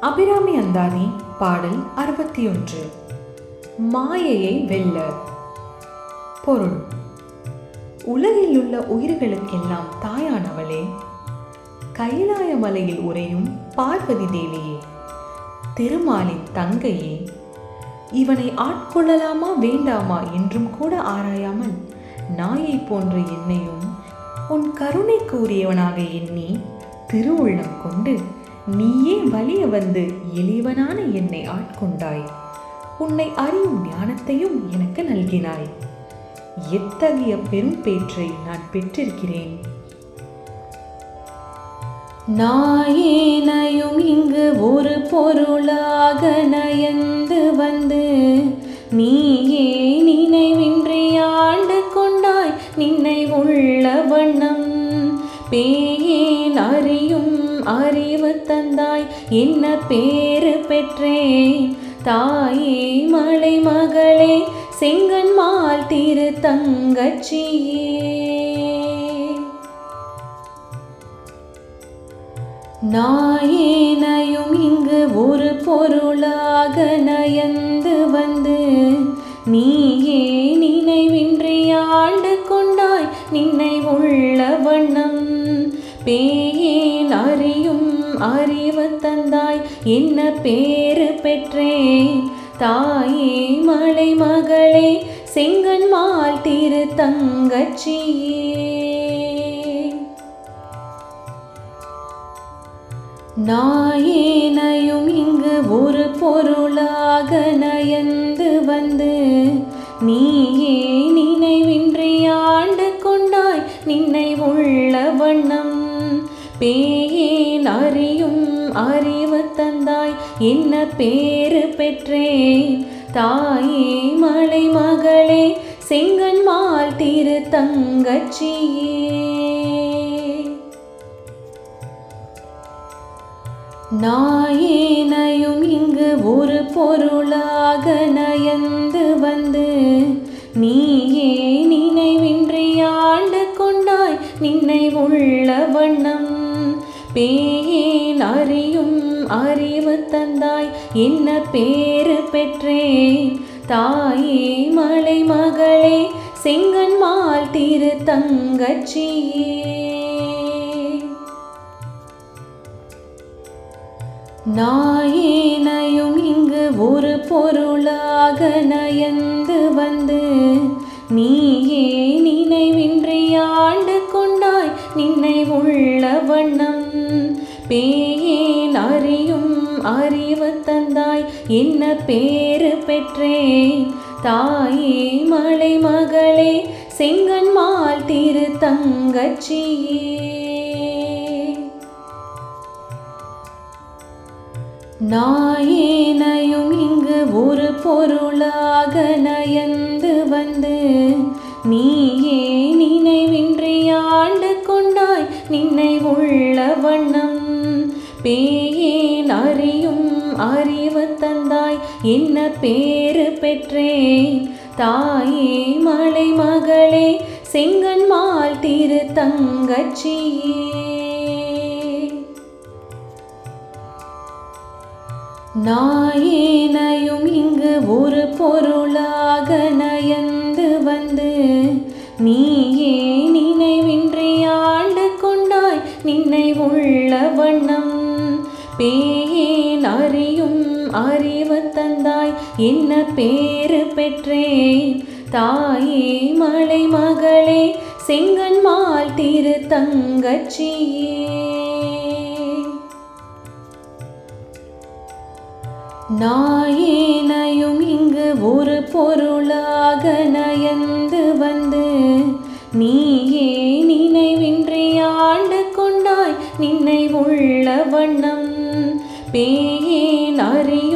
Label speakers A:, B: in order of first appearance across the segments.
A: அபிராமி அந்தாதி பாடல் அறுபத்தி ஒன்று மாயையை வெல்ல. பொருள். உலகில் உள்ள உயிர்களுக்கெல்லாம் தாயானவளே. கைலாய மலையில் உறையும் பார்வதி தேவியே. திருமாலின் தங்கையே. இவனை ஆட்கொள்ளலாமா வேண்டாமா என்றும் கூட ஆராயாமல் நாயை போன்ற என்னையும் உன் கருணை கூறியவனாக எண்ணி திருவுள்ளம் கொண்டு நீயே வலிய வந்து எளிவனான என்னை ஆட்கொண்டாய். உன்னை அறியும் ஞானத்தையும் எனக்கு நல்கினாய். எத்தகைய பெரும் பேற்றை நான் பெற்றிருக்கிறேன்?
B: நாயேனையும் இங்கு ஒரு பொருளாக நயந்து வந்து நீயே நினைவின்றி ஆண்டு கொண்டாய். நின்னை உள்ள வண்ணம் பேய அறிவு தந்தாய். என்ன பேரு பெற்றேன்? தாயே மலை மகளே செங்கன்மால் திரு தங்கச்சியே. நாயேனையும் இங்கு ஒரு பொருளாக நயந்து வந்து. நீயே நினைவின்றி ஆண்டு கொண்டாய். நின்னை உள்ள வண்ணம் பே அறிவு தந்தாய். என்ன பேரு பெற்றேன்? தாயே மலை மகளே செங்கன்மால் திரு தங்கச்சியே. நாயேனையும் இங்கு ஒரு பொருளாக நயந்து வந்து நீ அறிவு தந்தாய். என்ன பேரு பெற்றேன் தாயே மலை மகளே செங்கன்மால் திரு தங்கச்சியே. நாயேனையும் இங்கு ஒரு பொருளாக நயந்து வந்து. நீயே நினைவின்றி ஆண்டு கொண்டாய். நின்னை உள்ள வண்ணம் பேயே அறியும் அறிவு தந்தாய். என்ன பேரு பெற்றேன்? தாயே மலை மகளே செங்கன்மால் திரு தங்கச்சியே நாயேனையும் இங்கு ஒரு பொருளாக நயந்து வந்து. நீயே நினைவின்றி ஆண்டு கொண்டாய். நின்னை உள்ள வண்ணம் பே அறிவு தந்தாய். என்ன பேரு பெற்றேன்? தாயே மலை மகளே செங்கன்மால் திரு தங்கச்சியே. நாயேனையும் இங்கு ஒரு பொருளாக நயந்து வந்து. நீயே நினைவின்றி ஆண்டு கொண்டாய். நின்னை உள்ள வண்ணம் பே அறிவு தந்தாய் என்ன பேரு பெற்றேன். தாயே மலை மகளே செங்கன்மால் திரு தங்கச்சியே. நாயேனையும் இங்கு ஒரு பொருளாக நயந்து வந்து நீயே நினைவின்றி ஆண்டு கொண்டாய் நின்னை உள்ள வண்ணம். பே என்ன பேறு பெற்றேன் தாயே மலை மகளே செங்கன்மால் திரு தங்கச்சியே. நாயேனையும் இங்கு ஒரு பொருளாக நயந்து வந்து நீயே நினைவின்றி ஆண்டு கொண்டாய் நின்னை உள்ள வண்ணம். பேயே அறியும்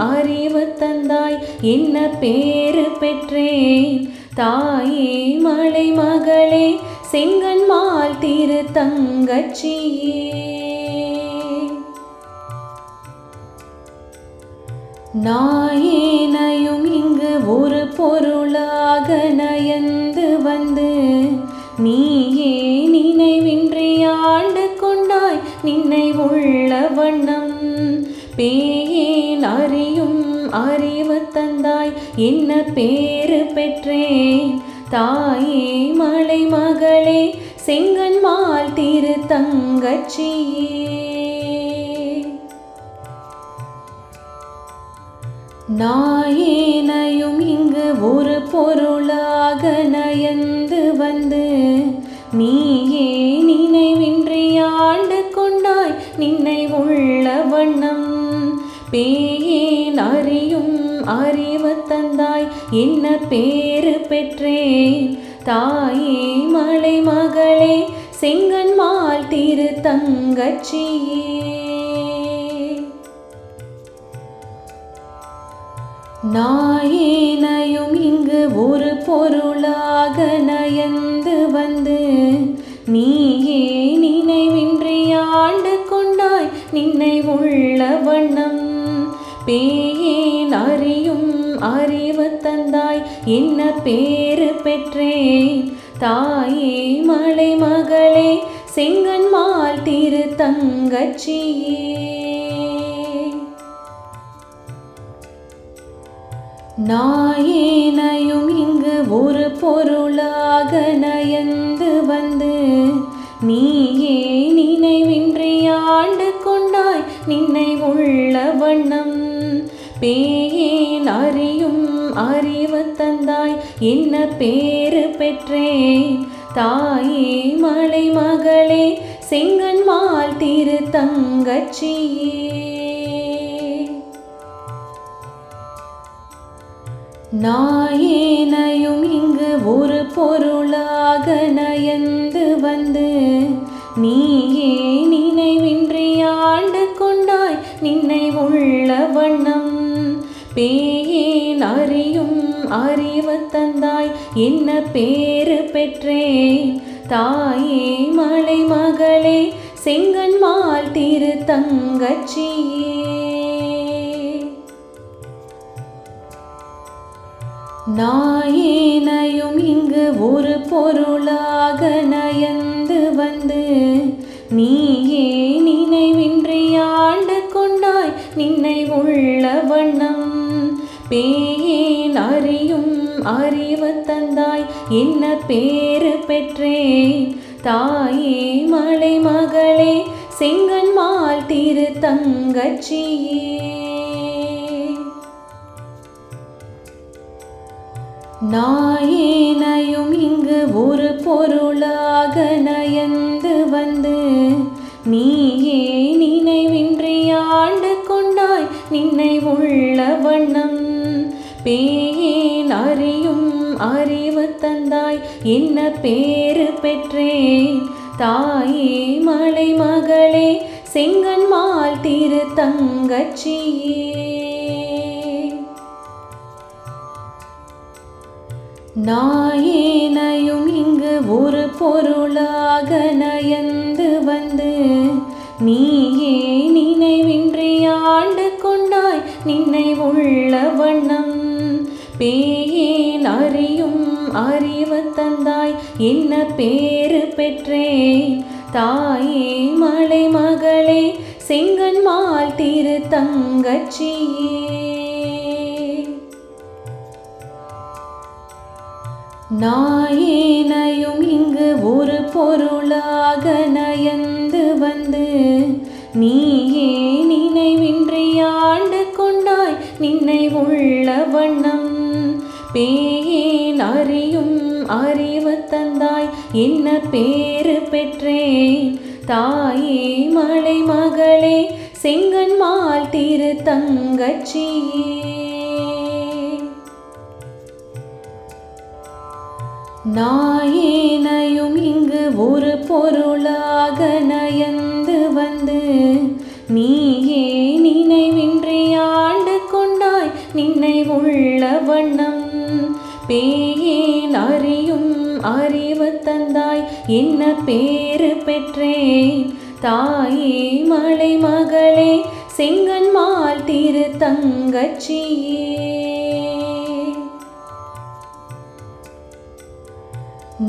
B: அறிவு தந்தாய் என்ன பேரு பெற்றேன்? தாயே மலை மகளே செங்கன்மால் திரு தங்கச்சியே. நாயேனையும் இங்கு ஒரு பொருளாக நயந்து வந்து நீயே நினைவின்றி ஆண்டு கொண்டாய். நின்னை உள்ள வண்ணம் பேயேன் அறியும் அறிவு தந்தாய். என்ன பேரு பெற்றேன்? தாயே மலை மகளே செங்கன்மால் திரு தங்கச்சியே நாயேனையும் இங்கு ஒரு பொருளாக நயந்து வந்து நீயே நினைவின்றி ஆண்டு கொண்டாய். நின்னை உள்ள வண்ணம் பேயேன் அறியும் அறிவு தந்தாய். என்ன பேரு பெற்றேன்? தாயே மலை மகளே செங்கன்மால் திரு தங்கச்சியே நாயேனையும் இங்கு ஒரு பொருளாக நயந்து வந்து. நீயே நினைவின்றி ஆண்டு கொண்டாய். நின்னை உள்ள வண்ண பேயேன் அறியும் அறிவு தந்தாய். என்ன பேரு பெற்றேன்? தாயே மலை மகளே செங்கன்மால் திரு தங்கச்சியே. நாயேனையும் இங்கு ஒரு பொருளாக நயந்து வந்து. நீயே நினைவின்றி ஆண்டு கொண்டாய். நின்னை உள்ள வண்ணம் பேயேன் அறியும் அறிவு தந்தாய். என்ன பேரு பெற்றேன்? தாயே மலை மகளே செங்கன்மால் திரு தங்கச்சியே. நாயேனையும் இங்கு ஒரு பொருளாக நயந்து வந்து. நீயே பேயேன் அறியும் அறிவு தந்தாய். என்ன பேரு பெற்றேன்? தாயே மலை மகளே செங்கன்மால் திரு தங்கச்சியே. நாயேனையும் இங்கு ஒரு பொருளாக நயந்து வந்து நீயே பேயேன் அறியும் அறிவு தந்தாய். என்ன பேரு பெற்றேன்? தாயே மலை மகளே செங்கன்மால் திரு தங்கச்சியே. நாயேனையும் இங்கு ஒரு பொருளாக நயந்து வந்து நீ பேயேன் அறியும் அறிவு தந்தாய். என்ன பேரு பெற்றேன்? தாயே மலை மகளே செங்கன்மால் திரு தங்கச்சியே. நாயேனையும் இங்கு ஒரு பொருளாக நயந்து வந்து நீ அறிவு தந்தாய். என்ன பேரு பெற்றேன்? தாயே மலை மகளே செங்கன்மால் திரு தங்கச்சியே. நாயேனையும் இங்கு ஒரு பொருளாக நயந்து வந்து. நீயே நினைவின்றி ஆண்டு கொண்டாய். நின்னை உள்ள வண்ணம் பேயே அறியும் அறிவு தந்தாய். என்ன பேரு பெற்றேன்? தாயே மலை மகளே செங்கன்மால் திரு தங்கச்சியே நாயேனையும் இங்கு ஒரு பொருளாக நயந்து வந்து நீயே பேயேன் அறியும் அறிவு தந்தாய். என்ன பேரு பெற்றேன்? தாயே மலை மகளே செங்கன்மால் திரு தங்கச்சியே.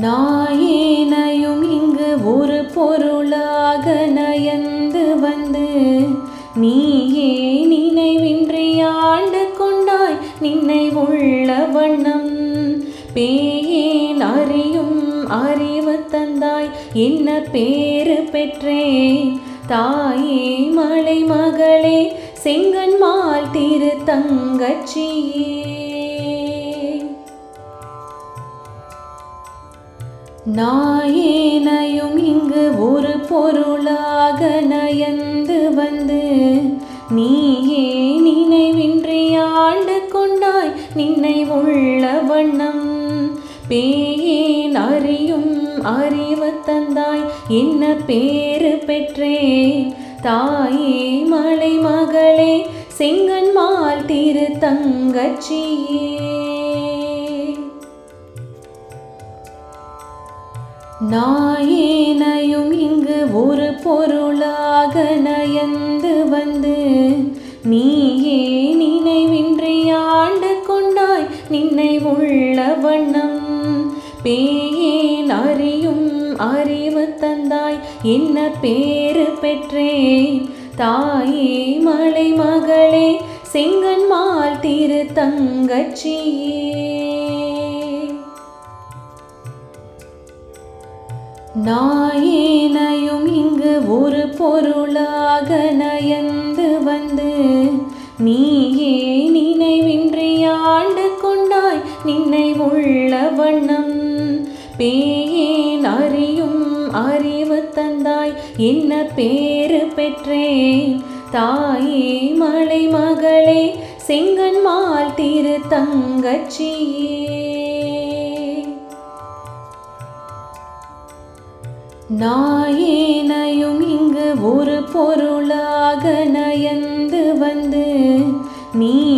B: நாயேனையும் இங்கு ஒரு பொருளாக நயந்து வந்து. நீயே நினைவின்றி ஆண்டு கொண்டாய். நின்னை உள்ள வண்ணம் பேயேன் அறிவு தந்தாய். என்ன பேரு பெற்றேன்? தாயே மலை மகளே செங்கன்மால் திரு தங்கச்சியே நாயேனையும் இங்கு ஒரு பொருளாக நயந்து வந்து. நீயே நினைவின்றி ஆண்டு கொண்டாய். நின்னை உள்ள வண்ணம் பேயேன் அறியும் அறிவு தந்தாய். என்ன பேரு பெற்றேன் தாயே மலை மகளே செங்கன்மால் திரு தங்கச்சியே. நாயேனையும் இங்கு ஒரு பொருளாக நயந்து வந்து. நீயே நினைவின்றி ஆண்டு கொண்டாய். நின்னை உள்ள வண்ணம் பேயேன் அறியும் அறிவு தந்தாய். என்ன பேரு பெற்றேன்? தாயே மலை மகளே செங்கன்மால் திரு தங்கச்சியே. நாயேனையும் இங்கு ஒரு பொருளாக நயந்து வந்து. நீயே நினைவின்றி ஆண்டு கொண்டாய். நின்னை உள்ள வண்ணம் பேயேன் அறியும் அறிவு தந்தாய். என்ன பேரு பெற்றேன்? தாயே மலை மகளே செங்கன்மால் திரு தங்கச்சியே. நாயேனையும் இங்கு ஒரு பொருளாக நயந்து வந்து நீ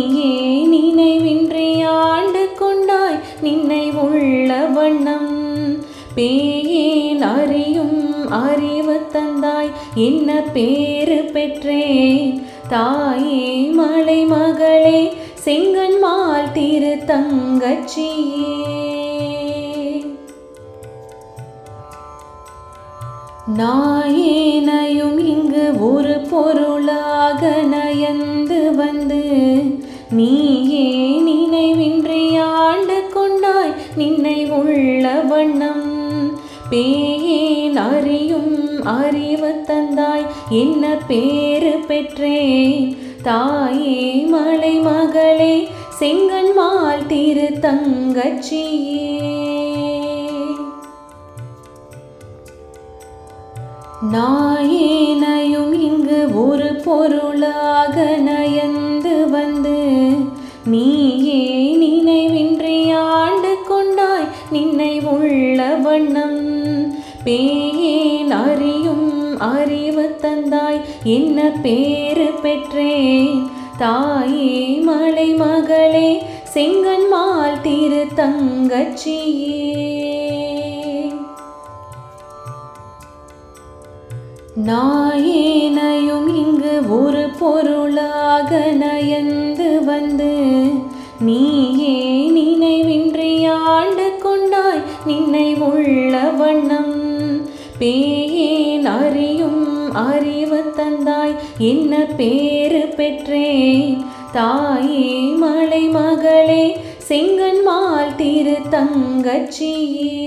B: தந்தாய். என்ன பேரு பெற்றேன்? தாயே மலை மகளே செங்கன்மால் திரு தங்கச்சியே. நாயேனையும் இங்கு ஒரு பொருளாக நயந்து வந்து நீயே நினைவின்றி ஆண்டு கொண்டாய். நின்னை உள்ள வண்ணம் பே என்ன பேரு பெற்றேன்? தாயே மலை மகளே செங்கன்மால் திரு தங்கச்சியே. நாயேனையும் இங்கு ஒரு பொருளாக நயந்து தந்தாய். என்ன பேரு பெற்றேன்? தாயே மலை மகளே செங்கன்மால் திரு தங்கச்சியே. நாயேனையும் இங்கு ஒரு பொருளாக நயந்து வந்து நீயே நினைவின்றி ஆண்டு கொண்டாய். நின்னை உள்ள வண்ணம் பே அறிவு தந்தாய் என்ன பேரு பெற்றேன். தாயே மலை மகளே செங்கன்மால் திரு தங்கச்சியே.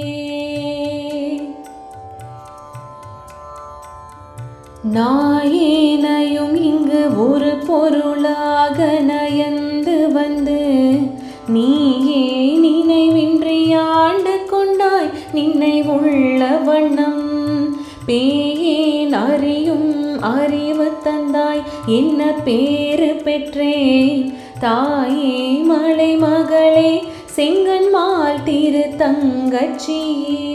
B: நாயேனையும் இங்கு ஒரு பொருளாக நயந்து வந்து நீயே நினைவின்றி ஆண்டு கொண்டாய் நின்னை உள்ள வண்ணம். பே அறிவு தந்தாய் என்ன பேரு பெற்றேன்? தாயே மலை மகளே செங்கன்மால் திரு தங்கச்சியே.